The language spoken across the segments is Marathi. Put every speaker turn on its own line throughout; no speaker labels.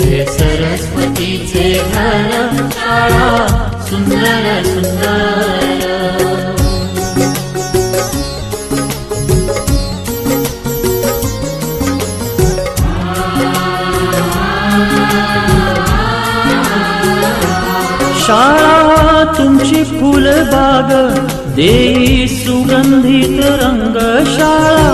हे सरस्वतीचे घर शाळा सुंदर सुंदर. शाळा तुमची फुलबाग देई सुगंधित रंग शाळा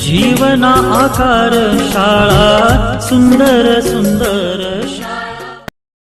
जीवना आकार शाळा सुंदर सुंदर शाळा.